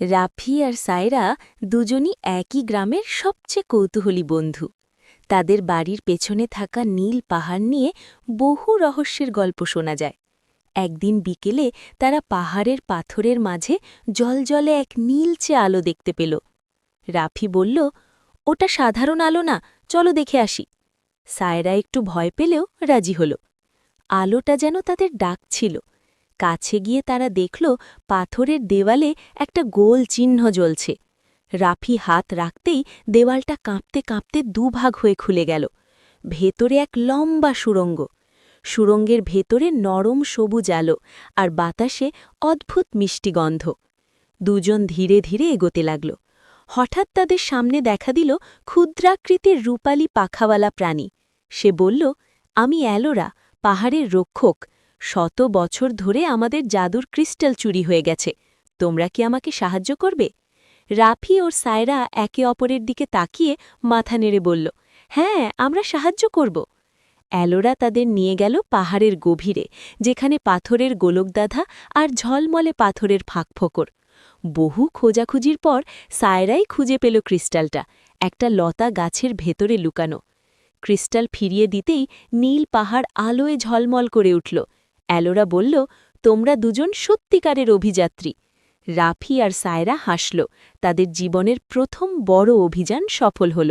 রাফি আর সায়রা দুজনই একই গ্রামের সবচেয়ে কৌতূহলী বন্ধু। তাদের বাড়ির পেছনে থাকা নীল পাহাড় নিয়ে বহু রহস্যের গল্প শোনা যায়। একদিন বিকেলে তারা পাহাড়ের পাথরের মাঝে জলজলে এক নীলচে আলো দেখতে পেল। রাফি বলল, ওটা সাধারণ আলো না, চলো দেখে আসি। সায়রা একটু ভয় পেলেও রাজি হল। আলোটা যেন তাদের ডাকছিল কাছে গিয়ে তারা দেখল পাথরের দেওয়ালে একটা গোল চিহ্ন জ্বলছে। রাফি হাত রাখতেই দেওয়ালটা কাঁপতে কাঁপতে দুভাগ হয়ে খুলে গেল। ভেতরে এক লম্বা সুড়ঙ্গ সুরঙ্গের ভেতরে নরম সবুজ আলো আর বাতাসে অদ্ভুত মিষ্টি গন্ধ। দুজন ধীরে ধীরে এগোতে লাগল। হঠাৎ তাদের সামনে দেখা দিল ক্ষুদ্রাকৃতির রূপালী পাখাওয়ালা প্রাণী। সে বলল, আমি অ্যালোরা, পাহাড়ের রক্ষক। শত বছর ধরে আমাদের জাদুর ক্রিস্টাল চুরি হয়ে গেছে। তোমরা কি আমাকে সাহায্য করবে? রাফি ওর সায়রা একে অপরের দিকে তাকিয়ে মাথা নেড়ে বলল হ্যাঁ আমরা সাহায্য করব। অ্যালোরা তাদের নিয়ে গেল পাহাড়ের গভীরে, যেখানে পাথরের গোলকদাধা আর ঝলমলে পাথরের ফাঁকফোকর। বহু খোঁজাখুঁজির পর সায়রাই খুঁজে পেল ক্রিস্টালটা, একটা লতা গাছের ভেতরে লুকানো। ক্রিস্টাল ফিরিয়ে দিতেই নীল পাহাড় আলোয় ঝলমল করে উঠল। অ্যালোরা বলল, তোমরা দুজন সত্যিকারের অভিযাত্রী। রাফি আর সায়রা হাসল। তাদের জীবনের প্রথম বড় অভিযান সফল হল।